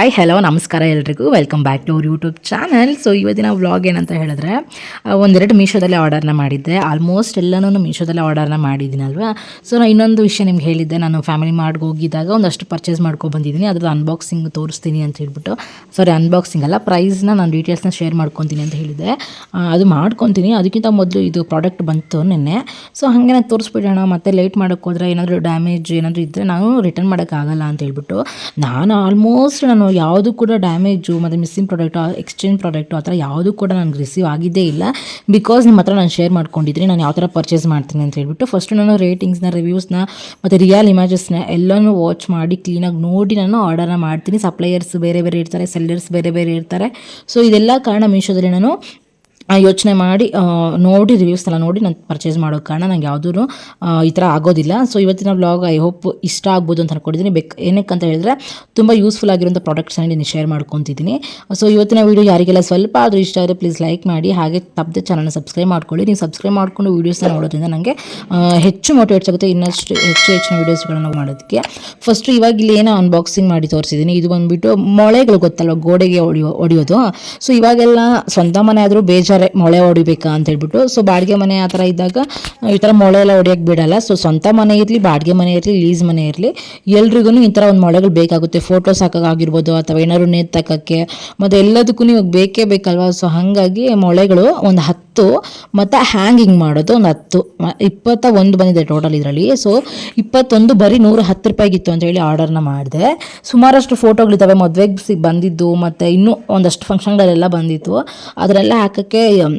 Hi hello ನಮಸ್ಕಾರ ಎಲ್ರಿಗೂ. Welcome back to ಅವ್ರ ಯೂಟ್ಯೂಬ್ ಚಾನಲ್ ಸೊ ಇವತ್ತಿನ ವ್ಲಾಗ್ ಏನಂತ ಹೇಳಿದ್ರೆ ಒಂದೆರಡು ಮೀಶೋದಲ್ಲೇ ಆರ್ಡರ್ನ ಮಾಡಿದ್ದೆ. ಆಲ್ಮೋಸ್ಟ್ ಎಲ್ಲನೂ ಮೀಶೋದಲ್ಲೇ ಆರ್ಡರ್ನ ಮಾಡಿದ್ದೀನಲ್ವಾ ಸೊ ನಾನು ಇನ್ನೊಂದು ವಿಷಯ ನಿಮ್ಗೆ ಹೇಳಿದ್ದೆ. ನಾನು ಫ್ಯಾಮಿಲಿ ಮಾಡ್ಗೆ ಹೋಗಿದ್ದಾಗ ಒಂದಷ್ಟು ಪರ್ಚೇಸ್ ಮಾಡ್ಕೊಂಡು ಬಂದಿದ್ದೀನಿ. ಅದ್ರದ್ದು ಅನ್ಬಾಕ್ಸಿಂಗ್ ತೋರಿಸ್ತೀನಿ ಅಂತ ಹೇಳ್ಬಿಟ್ಟು. ಸಾರಿ ಅನ್ಬಾಕ್ಸಿಂಗ್ ಅಲ್ಲ ಪ್ರೈಸ್ನ ನಾನು ಡೀಟೇಲ್ಸ್ನ ಶೇರ್ ಮಾಡ್ಕೊತೀನಿ ಅಂತ ಹೇಳಿದ್ದೆ. ಅದು ಮಾಡ್ಕೊತೀನಿ. ಅದಕ್ಕಿಂತ ಮೊದಲು ಇದು ಪ್ರಾಡಕ್ಟ್ ಬಂತು ನಿನ್ನೆ. ಸೊ ಹಾಗೆ ನಾನು ತೋರಿಸ್ಬಿಡೋಣ. ಮತ್ತೆ ಲೇಟ್ ಮಾಡೋಕ್ಕೋದ್ರೆ ಏನಾದರೂ ಡ್ಯಾಮೇಜ್ ಏನಾದರೂ ಇದ್ದರೆ ನಾನು ರಿಟರ್ನ್ ಮಾಡೋಕ್ಕಾಗಲ್ಲ ಅಂತ ಹೇಳ್ಬಿಟ್ಟು. ನಾನು ಆಲ್ಮೋಸ್ಟ್ ನಾನು ಯಾವುದು ಕೂಡ ಡ್ಯಾಮೇಜು ಮತ್ತು ಮಿಸ್ಸಿಂಗ್ ಪ್ರಾಡಕ್ಟು ಎಕ್ಸ್ಚೇಂಜ್ ಪ್ರಾಡಕ್ಟು ಆ ಥರ ಯಾವುದು ಕೂಡ ನನಗೆ ರಿಸೀವ್ ಆಗಿದ್ದೇ ಇಲ್ಲ. ಬಿಕಾಸ್ ನಿಮ್ಮ ಹತ್ರ ನಾನು ಶೇರ್ ಮಾಡ್ಕೊಂಡಿದ್ದೀನಿ, ನಾನು ಯಾವ ಥರ ಪರ್ಚೇಸ್ ಮಾಡ್ತೀನಿ ಅಂತ ಹೇಳ್ಬಿಟ್ಟು ಫಸ್ಟು ನಾನು ರೇಟಿಂಗ್ಸ್ನ ರಿವ್ಯೂಸ್ನ ಮತ್ತು ರಿಯಲ್ ಇಮೇಜಸ್ನ ಎಲ್ಲನೂ ವಾಚ್ ಮಾಡಿ ಕ್ಲೀನಾಗಿ ನೋಡಿ ನಾನು ಆರ್ಡರ್ನ ಮಾಡ್ತೀನಿ. ಸಪ್ಲೈಯರ್ಸ್ ಬೇರೆ ಬೇರೆ ಇರ್ತಾರೆ ಸೆಲ್ಲರ್ಸ್ ಬೇರೆ ಬೇರೆ ಇರ್ತಾರೆ. ಸೊ ಇದೆಲ್ಲ ಕಾರಣ ಮೀಶೋದಲ್ಲಿ ನಾನು ಯೋಚನೆ ಮಾಡಿ ನೋಡಿ ರಿವ್ಯೂಸ್ ಎಲ್ಲ ನೋಡಿ ನಾನು ಪರ್ಚೇಸ್ ಮಾಡೋ ಕಾರಣ. ನಂಗೆ ಯಾವುದೂ ಈ ಥರ ಆಗೋದಿಲ್ಲ. ಸೊ ಇವತ್ತಿನ ಬ್ಲಾಗ್ ಐ ಹೋಪ್ ಇಷ್ಟ ಆಗ್ಬೋದು ಅಂತ ಅನ್ಕೊಂಡಿದ್ದೀನಿ ಬೇಕು ಏನಕ್ಕೆ ಅಂತ ಹೇಳಿದ್ರೆ, ತುಂಬ ಯೂಸ್ಫುಲ್ ಆಗಿರೋಂಥ ಪ್ರಾಡಕ್ಟ್ಸನ್ನು ನಾನು ಶೇರ್ ಮಾಡ್ಕೊತಿದ್ದೀನಿ ಸೊ ಇವತ್ತಿನ ವೀಡಿಯೋ ಯಾರಿಗೆಲ್ಲ ಸ್ವಲ್ಪ ಆದರೂ ಇಷ್ಟ ಆದರೆ ಪ್ಲೀಸ್ ಲೈಕ್ ಮಾಡಿ, ಹಾಗೆ ತಪ್ಪದೆ ಚಾನಲ್ನ ಸಬ್ಸ್ಕ್ರೈಬ್ ಮಾಡ್ಕೊಳ್ಳಿ. ನೀವು ಸಬ್ಸ್ಕ್ರೈಬ್ ಮಾಡ್ಕೊಂಡು ವೀಡಿಯೋಸ್ನ ನೋಡೋದ್ರಿಂದ ನನಗೆ ಹೆಚ್ಚು ಮೋಟಿವೇಟ್ಸ್ ಆಗುತ್ತೆ, ಇನ್ನಷ್ಟು ಹೆಚ್ಚು ಹೆಚ್ಚಿನ ವೀಡಿಯೋಸ್ಗಳನ್ನ ಮಾಡೋದಕ್ಕೆ. ಫಸ್ಟು ಇವಾಗ ಇಲ್ಲಿ ಏನೋ ಅನ್ಬಾಕ್ಸಿಂಗ್ ಮಾಡಿ ತೋರಿಸಿದ್ದೀನಿ ಇದು ಬಂದುಬಿಟ್ಟು ಮೊಳೆಗಳು ಗೊತ್ತಲ್ವ, ಗೋಡೆಗೆ ಹೊಡಿಯೋ ಹೊಡಿಯೋದು ಸೊ ಇವಾಗೆಲ್ಲ ಸ್ವಂತ ಮನೆ ಆದರೂ ಬೇಜಾರೆ ಮೊಳೆ ಹೊಡಿಬೇಕಾ ಅಂತ ಹೇಳ್ಬಿಟ್ಟು ಸೊ ಬಾಡಿಗೆ ಮನೆ ಆ ಥರ ಇದ್ದಾಗ, ಈ ಥರ ಮೊಳೆ ಎಲ್ಲ ಹೊಡಿಯೋಕ್ಕೆ ಬಿಡಲ್ಲ. ಸೊ ಸ್ವಂತ ಮನೆ ಇರಲಿ, ಬಾಡಿಗೆ ಮನೆ ಇರಲಿ ಲೀಸ್ ಮನೆ ಇರಲಿ, ಎಲ್ರಿಗೂ ಈ ಥರ ಒಂದು ಮೊಳೆಗಳು ಬೇಕಾಗುತ್ತೆ. ಫೋಟೋಸ್ ಹಾಕೋಕ್ಕಾಗಿರ್ಬೋದು ಅಥವಾ ಏನಾದ್ರು ನೇತಕ್ಕೆ ಮತ್ತು ಎಲ್ಲದಕ್ಕೂ ಇವಾಗ ಬೇಕೇ ಬೇಕಲ್ವಾ? ಸೊ ಹಾಗಾಗಿ ಮೊಳೆಗಳು ಒಂದು ಹತ್ತು, ಮತ್ತು ಹ್ಯಾಂಗಿಂಗ್ ಮಾಡೋದು ಒಂದು ಹತ್ತು ಇಪ್ಪತ್ತ ಒಂದು ಬಂದಿದೆ ಟೋಟಲ್ ಇದರಲ್ಲಿ. ಸೊ ಇಪ್ಪತ್ತೊಂದು ಬರೀ ನೂರ ಹತ್ತು ರೂಪಾಯಿಗಿತ್ತು ಅಂತ ಹೇಳಿ ಆರ್ಡರ್ನ ಮಾಡಿದೆ. ಸುಮಾರಷ್ಟು ಫೋಟೋಗಳಿದ್ದಾವೆ ಮದುವೆಗೆ ಬಂದಿದ್ದು, ಮತ್ತು ಇನ್ನೂ ಒಂದಷ್ಟು ಫಂಕ್ಷನ್ಗಳೆಲ್ಲ ಬಂದಿತ್ತು. ಅದರೆಲ್ಲ ಹಾಕೋಕ್ಕೆ நிச்சயம்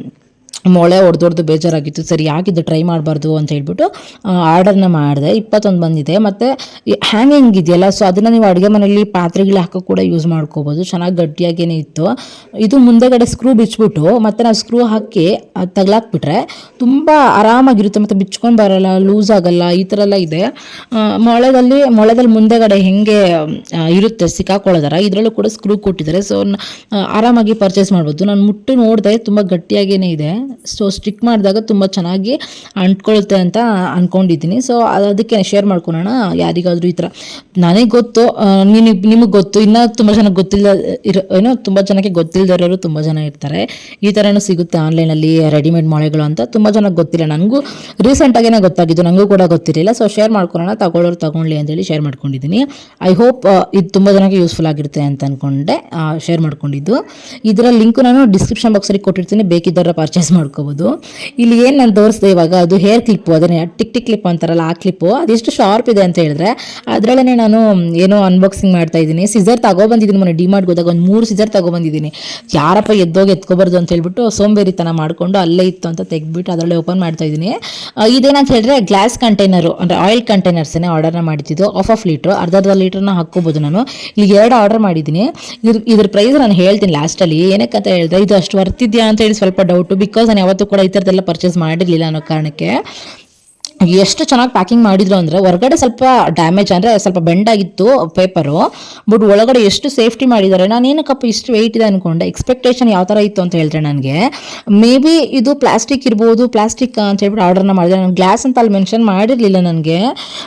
ಮೊಳೆ ಹೊಡೆದೊಡ್ದು ಬೇಜಾರಾಗಿತ್ತು. ಸರಿ ಯಾಕಿದ್ದು ಟ್ರೈ ಮಾಡಬಾರ್ದು ಅಂತ ಹೇಳ್ಬಿಟ್ಟು ಆರ್ಡರ್ನ ಮಾಡಿದೆ. ಇಪ್ಪತ್ತೊಂದು ಬಂದಿದೆ. ಮತ್ತು ಹ್ಯಾಂಗಿಂಗ್ ಇದೆಯಲ್ಲ ಸೊ ಅದನ್ನು ನೀವು ಅಡುಗೆ ಮನೆಯಲ್ಲಿ ಪಾತ್ರೆಗಳು ಹಾಕೋ ಕೂಡ ಯೂಸ್ ಮಾಡ್ಕೋಬೋದು. ಚೆನ್ನಾಗಿ ಗಟ್ಟಿಯಾಗೇನೆ ಇತ್ತು. ಇದು ಮುಂದೆಗಡೆ ಸ್ಕ್ರೂ ಬಿಚ್ಬಿಟ್ಟು, ಮತ್ತೆ ನಾವು ಸ್ಕ್ರೂ ಹಾಕಿ ತಗ್ಲಾಕ್ಬಿಟ್ರೆ ತುಂಬ ಆರಾಮಾಗಿರುತ್ತೆ. ಮತ್ತು ಬಿಚ್ಕೊಂಡು ಬರೋಲ್ಲ ಲೂಸ್ ಆಗೋಲ್ಲ, ಈ ಥರ ಎಲ್ಲ ಇದೆ. ಮೊಳೆದಲ್ಲಿ ಮೊಳೆದಲ್ಲಿ ಮುಂದೆಗಡೆ ಹೆಂಗೆ ಇರುತ್ತೆ ಸಿಕ್ಕಾಕೊಳ್ಳೋದಾರ, ಇದರಲ್ಲೂ ಕೂಡ ಸ್ಕ್ರೂ ಕೊಟ್ಟಿದ್ದಾರೆ. ಸೊ ಆರಾಮಾಗಿ ಪರ್ಚೇಸ್ ಮಾಡ್ಬೋದು. ನಾನು ಮುಟ್ಟು ನೋಡಿದೆ, ತುಂಬ ಗಟ್ಟಿಯಾಗೇನೆ ಇದೆ. ಸೊ ಸ್ಟಿಕ್ ಮಾಡಿದಾಗ ತುಂಬ ಚೆನ್ನಾಗಿ ಅಂಟ್ಕೊಳುತ್ತೆ ಅಂತ ಅಂದ್ಕೊಂಡಿದ್ದೀನಿ ಸೊ ಅದಕ್ಕೆ ಶೇರ್ ಮಾಡ್ಕೊಳೋಣ ಯಾರಿಗಾದರೂ ಈ ಥರ. ನನಗೆ ಗೊತ್ತು ನಿನಗೆ ನಿಮಗೆ ಗೊತ್ತು. ಇನ್ನೂ ತುಂಬ ಜನ ಗೊತ್ತಿಲ್ಲ, ಇರೋ, ಏನೋ ತುಂಬ ಜನಕ್ಕೆ ಗೊತ್ತಿಲ್ಲದಿರೋರು ತುಂಬ ಜನ ಇರ್ತಾರೆ. ಈ ಥರನೂ ಸಿಗುತ್ತೆ ಆನ್ಲೈನಲ್ಲಿ ರೆಡಿಮೇಡ್ ಮೊಳೆಗಳು ಅಂತ. ತುಂಬ ಜನಕ್ಕೆ ಗೊತ್ತಿಲ್ಲ. ನನಗೂ ರೀಸೆಂಟಾಗೇನೆ ಗೊತ್ತಾಗಿದ್ದು. ನನಗೂ ಕೂಡ ಗೊತ್ತಿರಲಿಲ್ಲ. ಸೊ ಶೇರ್ ಮಾಡ್ಕೊಳ್ಳೋಣ ತಗೊಳ್ಳೋರು ತಗೊಳ್ಳಿ ಅಂತೇಳಿ ಶೇರ್ ಮಾಡ್ಕೊಂಡಿದ್ದೀನಿ. ಐ ಹೋಪ್ ಇದು ತುಂಬ ಜನಕ್ಕೆ ಯೂಸ್ಫುಲ್ ಆಗಿರುತ್ತೆ ಅಂತ ಅಂದ್ಕೊಂಡೆ ಶೇರ್ ಮಾಡ್ಕೊಂಡಿದ್ದು. ಇದರ ಲಿಂಕು ನಾನು ಡಿಸ್ಕ್ರಿಪ್ಷನ್ ಬಾಕ್ಸಲ್ಲಿ ಕೊಟ್ಟಿರ್ತೀನಿ. ಬೇಕಿದ್ದರ ಪರ್ಚೇಸ್ ಮಾಡ್ಕೋಬೋದು ಇಲ್ಲಿ ಏನು ನಾನು ತೋರಿಸ್ದೆ ಇವಾಗ, ಅದು ಹೇರ್ ಕ್ಲಿಪ್ಪು ಅದನ್ನೇ ಟಿಕ್ ಟಿಕ್ ಕ್ಲಿಪ್ ಅಂತಾರಲ್ಲ ಆ ಕ್ಲಿಪ್ಪು ಅದೆಷ್ಟು ಶಾರ್ಪ್ ಇದೆ ಅಂತ ಹೇಳಿದ್ರೆ ಅದರಲ್ಲೇ ನಾನು ಏನೋ ಅನ್ಬಾಕ್ಸಿಂಗ್ ಮಾಡ್ತಾ ಇದ್ದೀನಿ. ಸಿಸರ್ ತಗೊಬಂದಿದ್ದೀನಿ ಮೊನ್ನೆ ಡಿಮಾರ್ಟ್ ಹೋದಾಗ, ಒಂದು ಮೂರು ಸಿಸರ್ ತಗೊಬಂದಿದ್ದೀನಿ. ಯಾರಪ್ಪ ಎದ್ದೋಗಿ ಎತ್ಕೋಬಾರ್ದು ಅಂತ ಹೇಳ್ಬಿಟ್ಟು ಸೋಂಬೇರಿತನ ಮಾಡಿಕೊಂಡು ಅಲ್ಲೇ ಇತ್ತು ಅಂತ ತೆಗ್ಬಿಟ್ಟು ಅದರಲ್ಲೇ ಓಪನ್ ಮಾಡ್ತಾ ಇದ್ದೀನಿ. ಇದೇನಂತ ಹೇಳಿದ್ರೆ ಗ್ಲಾಸ್ ಕಂಟೈನರು ಅಂದರೆ ಆಯಿಲ್ ಕಂಟೈನರ್ಸನ್ನೇ ಆರ್ಡರ್ನ ಮಾಡಿದ್ದು ಆಫ್ ಆಫ್ ಲೀಟ್ರು ಅರ್ಧ ಅರ್ಧ ಲೀಟ್ರನ್ನ ಹಾಕ್ಕೋಬೋದು ನಾನು. ಇಲ್ಲಿ ಎರಡು ಆರ್ಡರ್ ಮಾಡಿದ್ದೀನಿ. ಇದ್ರ ಇದ್ರ ಪ್ರೈಸ್ ನಾನು ಹೇಳ್ತೀನಿ ಲಾಸ್ಟಲ್ಲಿ ಏನಕ್ಕೆ ಅಂತ ಹೇಳಿದ್ರೆ, ಇದು ಅಷ್ಟು ವರ್ತಿದ್ಯಾ ಅಂತ ಹೇಳಿ ಸ್ವಲ್ಪ ಡೌಟು ಬಿಕಾಸ್ ನಾನು ಯಾವತ್ತೂ ಕೂಡ ಈ ಥರದ್ದೆಲ್ಲ ಪರ್ಚೇಸ್ ಮಾಡಿರಲಿಲ್ಲ ಅನ್ನೋ ಕಾರಣಕ್ಕೆ. ಎಷ್ಟು ಚೆನ್ನಾಗಿ ಪ್ಯಾಕಿಂಗ್ ಮಾಡಿದ್ರು ಅಂದರೆ ಹೊರಗಡೆ ಸ್ವಲ್ಪ ಡ್ಯಾಮೇಜ್ ಅಂದರೆ ಸ್ವಲ್ಪ ಬೆಂಡ್ ಆಗಿತ್ತು ಪೇಪರು ಬಟ್ ಒಳಗಡೆ ಎಷ್ಟು ಸೇಫ್ಟಿ ಮಾಡಿದ್ದಾರೆ, ನಾನು ಏನಕ್ಕಪ್ಪ ಇಷ್ಟು ವೆಯ್ಟ್ ಇದೆ ಅನ್ಕೊಂಡೆ ಎಕ್ಸ್ಪೆಕ್ಟೇಷನ್ ಯಾವ ಥರ ಇತ್ತು ಅಂತ ಹೇಳಿದ್ರೆ ನನಗೆ ಮೇ ಬಿ ಇದು ಪ್ಲಾಸ್ಟಿಕ್ ಇರ್ಬೋದು ಪ್ಲಾಸ್ಟಿಕ್ ಅಂತ ಹೇಳ್ಬಿಟ್ಟು ಆರ್ಡರ್ನ ಮಾಡಿದೆ ನಾನು ಗ್ಲಾಸ್ ಅಂತ ಅಲ್ಲಿ ಮೆನ್ಷನ್ ಮಾಡಿರಲಿಲ್ಲ ನನಗೆ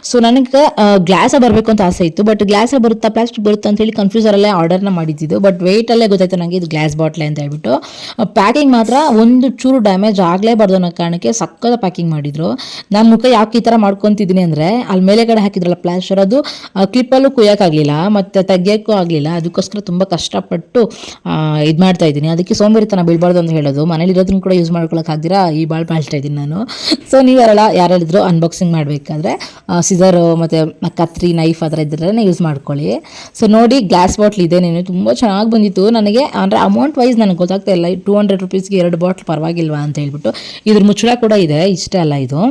ಸೊ ನನಗೆ ಗ್ಲಾಸೇ ಬರಬೇಕು ಅಂತ ಆಸೆ ಇತ್ತು ಬಟ್ ಗ್ಲಾಸೇ ಬರುತ್ತಾ ಪ್ಲಾಸ್ಟಿಕ್ ಬರುತ್ತಾ ಅಂತ ಹೇಳಿ ಕನ್ಫ್ಯೂಸರಲ್ಲೇ ಆರ್ಡರ್ನ ಮಾಡಿದ್ದು ಬಟ್ ವೆಯ್ಟಲ್ಲೇ ಗೊತ್ತಾಯ್ತು ನನಗೆ ಇದು ಗ್ಲಾಸ್ ಬಾಟ್ಲೆ ಅಂತ ಹೇಳ್ಬಿಟ್ಟು ಪ್ಯಾಕಿಂಗ್ ಮಾತ್ರ ಒಂದು ಚೂರು ಡ್ಯಾಮೇಜ್ ಆಗಲೇಬಾರ್ದು ಅನ್ನೋ ಕಾರಣಕ್ಕೆ ಸಕ್ಕದ ಪ್ಯಾಕಿಂಗ್ ಮಾಡಿದ್ರು. ನಾನು ಮುಖ ಯಾಕೆ ಈ ಥರ ಮಾಡ್ಕೊತಿದ್ದೀನಿ ಅಂದರೆ ಅಲ್ಲಿ ಮೇಲೆಗಡೆ ಹಾಕಿದ್ರಲ್ಲ ಪ್ಲಾಸ್ಟರ್ ಅದು ಕ್ಲಿಪ್ಪಲ್ಲೂ ಕುಯ್ಯೋಕ್ಕಾಗಲಿಲ್ಲ ಮತ್ತು ತೆಗಿಯೋಕ್ಕೂ ಆಗಲಿಲ್ಲ. ಅದಕ್ಕೋಸ್ಕರ ತುಂಬ ಕಷ್ಟಪಟ್ಟು ಇದು ಮಾಡ್ತಾ ಇದ್ದೀನಿ. ಅದಕ್ಕೆ ಸೋಂಬೇರಿತನ ಬೀಳ್ಬಾರ್ದು ಅಂತ ಹೇಳೋದು. ಮನೇಲಿ ಇರೋದನ್ನ ಕೂಡ ಯೂಸ್ ಮಾಡ್ಕೊಳಕ್ಕಾಗ್ದಿರಾ ಈ ಬಾಳ್ ಬಾಳ್ತಾ ಇದ್ದೀನಿ ನಾನು. ಸೊ ನೀವು ಯಾರಲ್ಲ ಯಾರಿದ್ರು ಅನ್ಬಾಕ್ಸಿಂಗ್ ಮಾಡಬೇಕಾದ್ರೆ ಸಿಸರು ಮತ್ತು ಕತ್ರಿ ನೈಫ್ ಆ ಥರ ಇದ್ದರೆ ಯೂಸ್ ಮಾಡ್ಕೊಳ್ಳಿ. ಸೊ ನೋಡಿ ಗ್ಲಾಸ್ ಬಾಟ್ಲ್ ಇದೆ ನೀನು. ತುಂಬ ಚೆನ್ನಾಗಿ ಬಂದಿತ್ತು. ನನಗೆ, ಅಂದರೆ ಅಮೌಂಟ್ ವೈಸ್ ನನಗೆ ಗೊತ್ತಾಗ್ತಾ ಇಲ್ಲ. ಟೂ ಹಂಡ್ರೆಡ್ ರುಪೀಸ್ಗೆ ಎರಡು ಬಾಟ್ಲ್ ಪರವಾಗಿಲ್ವಾ ಅಂತ ಹೇಳ್ಬಿಟ್ಟು. ಇದ್ರ ಮುಚ್ಚಳ ಕೂಡ ಇದೆ. ಇಷ್ಟೇ ಅಲ್ಲ ಇದು.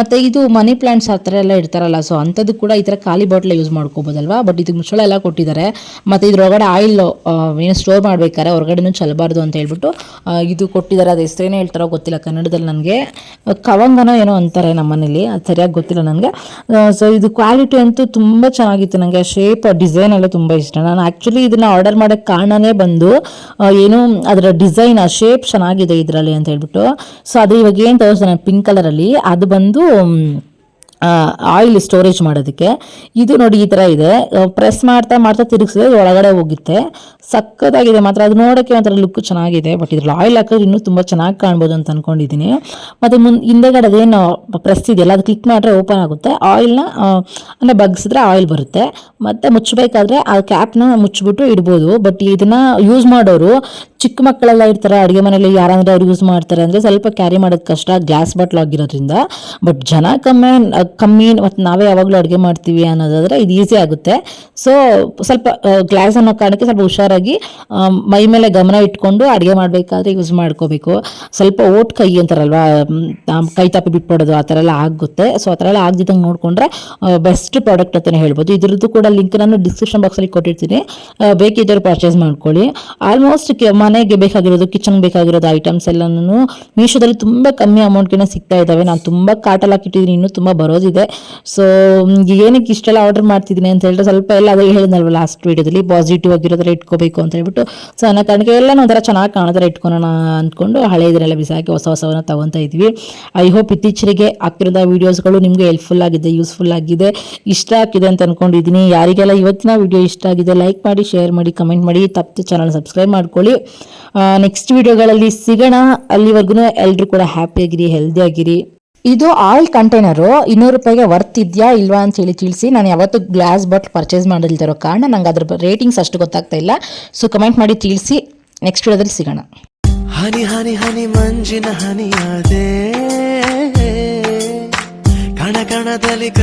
ಮತ್ತು ಇದು ಮನಿ ಪ್ಲಾಂಟ್ಸ್ ಆ ಥರ ಎಲ್ಲ ಇಡ್ತಾರಲ್ಲ ಸೊ ಅಂಥದ್ದು ಕೂಡ ಈ ಥರ ಖಾಲಿ ಬಾಟ್ಲೆ ಯೂಸ್ ಮಾಡ್ಕೋಬೋದಲ್ವಾ? ಬಟ್ ಇದಕ್ಕೆ ಮುಚ್ಚಳ ಎಲ್ಲ ಕೊಟ್ಟಿದ್ದಾರೆ. ಮತ್ತು ಇದ್ರೊಳಗಡೆ ಆಯಿಲ್ ಏನು ಸ್ಟೋರ್ ಮಾಡಬೇಕಾದ್ರೆ ಹೊರಗಡೆನೂ ಚಲಬಾರ್ದು ಅಂತ ಹೇಳ್ಬಿಟ್ಟು ಇದು ಕೊಟ್ಟಿದ್ದಾರೆ. ಅದು ಹೆಸರೇನೇ ಹೇಳ್ತಾರೋ ಗೊತ್ತಿಲ್ಲ, ಕನ್ನಡದಲ್ಲಿ ನನಗೆ. ಕವಂಗನೋ ಏನೋ ಅಂತಾರೆ ನಮ್ಮನೇಲಿ, ಅದು ಸರಿಯಾಗಿ ಗೊತ್ತಿಲ್ಲ ನನಗೆ. ಸೊ ಇದು ಕ್ವಾಲಿಟಿ ಅಂತೂ ತುಂಬ ಚೆನ್ನಾಗಿತ್ತು ನನಗೆ ಶೇಪ್ ಡಿಸೈನ್ ಎಲ್ಲ ತುಂಬ ಇಷ್ಟ. ನಾನು ಆ್ಯಕ್ಚುಲಿ ಇದನ್ನು ಆರ್ಡರ್ ಮಾಡೋಕ್ಕೆ ಕಾರಣನೇ ಬಂದು ಏನು ಅದರ ಡಿಸೈನ್ ಆ ಶೇಪ್ ಚೆನ್ನಾಗಿದೆ ಇದರಲ್ಲಿ ಅಂತ ಹೇಳ್ಬಿಟ್ಟು. ಸೊ ಅದು ಇವಾಗ ಏನು ತೋರಿಸ್ತಾನೆ ಪಿಂಕ್ ಕಲರಲ್ಲಿ ಅದು ಬಂದು ಆಯಿಲ್ ಸ್ಟೋರೇಜ್ ಮಾಡೋದಕ್ಕೆ. ಇದು ನೋಡಿ ಈ ಥರ ಇದೆ. ಪ್ರೆಸ್ ಮಾಡ್ತಾ ಮಾಡ್ತಾ ತಿರುಗಿಸಿದ್ರೆ ಒಳಗಡೆ ಹೋಗುತ್ತೆ ಸಕ್ಕತ್ತಾಗಿದೆ ಮಾತ್ರ. ಅದು ನೋಡೋಕ್ಕೆ ಒಂಥರ ಲುಕ್ ಚೆನ್ನಾಗಿದೆ ಬಟ್ ಇದ್ರಲ್ಲಿ ಆಯಿಲ್ ಹಾಕಿದ್ರೆ ಇನ್ನೂ ತುಂಬ ಚೆನ್ನಾಗಿ ಕಾಣ್ಬೋದು ಅಂತ ಅಂದ್ಕೊಂಡಿದ್ದೀನಿ ಮತ್ತು ಮುನ್, ಹಿಂದೆಗಡೆ ಅದೇನು ಪ್ರೆಸ್ ಇದೆಯಲ್ಲ, ಅದು ಕ್ಲಿಕ್ ಮಾಡಿದ್ರೆ ಓಪನ್ ಆಗುತ್ತೆ. ಆಯಿಲ್ನ ಅಂದರೆ ಬಗ್ಸಿದ್ರೆ ಆಯಿಲ್ ಬರುತ್ತೆ. ಮತ್ತು ಮುಚ್ಚಬೇಕಾದ್ರೆ ಆ ಕ್ಯಾಪ್ನ ಮುಚ್ಚಿಬಿಟ್ಟು ಇಡ್ಬೋದು. ಬಟ್ ಇದನ್ನು ಯೂಸ್ ಮಾಡೋರು ಚಿಕ್ಕ ಮಕ್ಕಳೆಲ್ಲ ಇರ್ತಾರೆ, ಅಡುಗೆ ಮನೇಲಿ ಯಾರಂದ್ರೆ ಅವ್ರು ಯೂಸ್ ಮಾಡ್ತಾರೆ ಅಂದರೆ ಸ್ವಲ್ಪ ಕ್ಯಾರಿ ಮಾಡೋದು ಕಷ್ಟ ಗ್ಲಾಸ್ ಬಾಟ್ಲ್ ಆಗಿರೋದ್ರಿಂದ. ಬಟ್ ಜನ ಕಮ್ಮಿ ಕಮ್ಮಿ, ಮತ್ತು ನಾವೇ ಯಾವಾಗಲೂ ಅಡುಗೆ ಮಾಡ್ತೀವಿ ಅನ್ನೋದಾದರೆ ಇದು ಈಸಿ ಆಗುತ್ತೆ. ಸೊ ಸ್ವಲ್ಪ ಗ್ಲಾಸ್ ಅನ್ನೋ ಕಾರಣಕ್ಕೆ ಸ್ವಲ್ಪ ಹುಷಾರಾಗಿ ಮೈ ಮೇಲೆ ಗಮನ ಇಟ್ಕೊಂಡು ಅಡುಗೆ ಮಾಡಬೇಕಾದ್ರೆ ಯೂಸ್ ಮಾಡ್ಕೋಬೇಕು. ಸ್ವಲ್ಪ ಓಟ್ ಕೈ ಅಂತಾರಲ್ವಾ ಕೈ ತಪ್ಪಿ ಬಿಟ್ಬಿಡೋದು ಆ ಥರ ಎಲ್ಲ ಆಗುತ್ತೆ. ಸೊ ಆ ಥರ ಎಲ್ಲ ಆಗದಿದ್ದಂಗೆ ನೋಡಿಕೊಂಡ್ರೆ ಬೆಸ್ಟ್ ಪ್ರಾಡಕ್ಟ್ ಅಂತಲೇ ಹೇಳ್ಬೋದು. ಇದ್ರದ್ದು ಕೂಡ ಲಿಂಕ್ ನಾನು ಡಿಸ್ಕ್ರಿಪ್ಷನ್ ಬಾಕ್ಸಲ್ಲಿ ಕೊಟ್ಟಿರ್ತೀನಿ. ಬೇಕಿದ್ದವ್ರು ಪರ್ಚೇಸ್ ಮಾಡ್ಕೊಳ್ಳಿ. ಆಲ್ಮೋಸ್ಟ್ ಮನೆಗೆ ಬೇಕಾಗಿರೋದು ಕಿಚನ್ ಬೇಕಾಗಿರೋದು ಐಟಮ್ಸ್ ಎಲ್ಲನೂ ಮೀಶೋದಲ್ಲಿ ತುಂಬ ಕಮ್ಮಿ ಅಮೌಂಟ್ಗೆ ಸಿಗ್ತಾ ಇದ್ದಾವೆ ನಾನು ತುಂಬ ಕಾಟಲ್ ಹಾಕಿಟ್ಟಿದ್ದೀನಿ ಇನ್ನೂ ತುಂಬ ಬರೋದಿದೆ. ಸೊ ಏನಕ್ಕೆ ಇಷ್ಟೆಲ್ಲ ಆರ್ಡರ್ ಮಾಡ್ತಿದ್ದೀನಿ ಅಂತ ಹೇಳಿದ್ರೆ ಸ್ವಲ್ಪ ಎಲ್ಲ ಅದೇ ಹೇಳಿದ್ನಲ್ವ ಲಾಸ್ಟ್ ವೀಡಿಯೋದಲ್ಲಿ ಪಾಸಿಟಿವ್ ಆಗಿರೋದ್ರ ಇಟ್ಕೋಬೇಕು ಅಂತ ಹೇಳ್ಬಿಟ್ಟು. ಸೊ ಅನ್ನೋ ಕಾರಣಕ್ಕೆ ಎಲ್ಲನೂ ಒಂಥರ ಚೆನ್ನಾಗಿ ಕಾಣೋದ್ರ ಇಟ್ಕೊಳೋಣ ಅಂದ್ಕೊಂಡು ಹಳೆಯದ್ರೆಲ್ಲ ಬಿಸಾಕಿ ಹೊಸ ಹೊಸವನ್ನ ತಗೊತಾ ಇದ್ವಿ. ಐ ಹೋಪ್ ಇತ್ತೀಚೆಗೆ ಆಗ್ತಿರೋದ ವೀಡಿಯೋಸ್ಗಳು ನಿಮಗೆ ಹೆಲ್ಪ್ಫುಲ್ ಆಗಿದೆ ಯೂಸ್ಫುಲ್ ಆಗಿದೆ, ಇಷ್ಟ ಆಗಿದೆ ಅಂತ ಅನ್ಕೊಂಡಿದ್ದೀನಿ ಯಾರಿಗೆಲ್ಲ ಇವತ್ತಿನ ವಿಡಿಯೋ ಇಷ್ಟ ಆಗಿದೆ ಲೈಕ್ ಮಾಡಿ ಶೇರ್ ಮಾಡಿ ಕಮೆಂಟ್ ಮಾಡಿ ತಪ್ಪು ಚಾನಲ್ ಸಬ್ಸ್ಕ್ರೈಬ್ ಮಾಡ್ಕೊಳ್ಳಿ. ನೆಕ್ಸ್ಟ್ ವಿಡಿಯೋಗಳಲ್ಲಿ ಸಿಗೋಣ. ಅಲ್ಲಿವರೆಗೂ ಎಲ್ಲರೂ ಕೂಡ ಹ್ಯಾಪಿಯಾಗಿರಿ ಹೆಲ್ದಿಯಾಗಿರಿ ಇದು ಆಯಿಲ್ ಕಂಟೈನರು ಇನ್ನೂರು ರೂಪಾಯಿಗೆ ವರ್ತ್ ಇದೆಯಾ ಇಲ್ವಾ ಅಂತ ಹೇಳಿ ತಿಳಿಸಿ. ನಾನು ಯಾವತ್ತೂ ಗ್ಲಾಸ್ ಬಾಟ್ಲ್ ಪರ್ಚೇಸ್ ಮಾಡಿಲ್ದಿರೋ ಕಾರಣ ನಂಗೆ ಅದ್ರ ರೇಟಿಂಗ್ಸ್ ಅಷ್ಟು ಗೊತ್ತಾಗ್ತಾ ಇಲ್ಲ. ಸೊ ಕಮೆಂಟ್ ಮಾಡಿ ತಿಳಿಸಿ. ನೆಕ್ಸ್ಟ್ ವಿಡಿಯೋದಲ್ಲಿ ಸಿಗೋಣ. ಹನಿ ಹನಿ ಹನಿ ಮಂಜಿನ ಹನಿಯಾದೆ. ಕಣ ಕಣದಲ್ಲಿ ಕ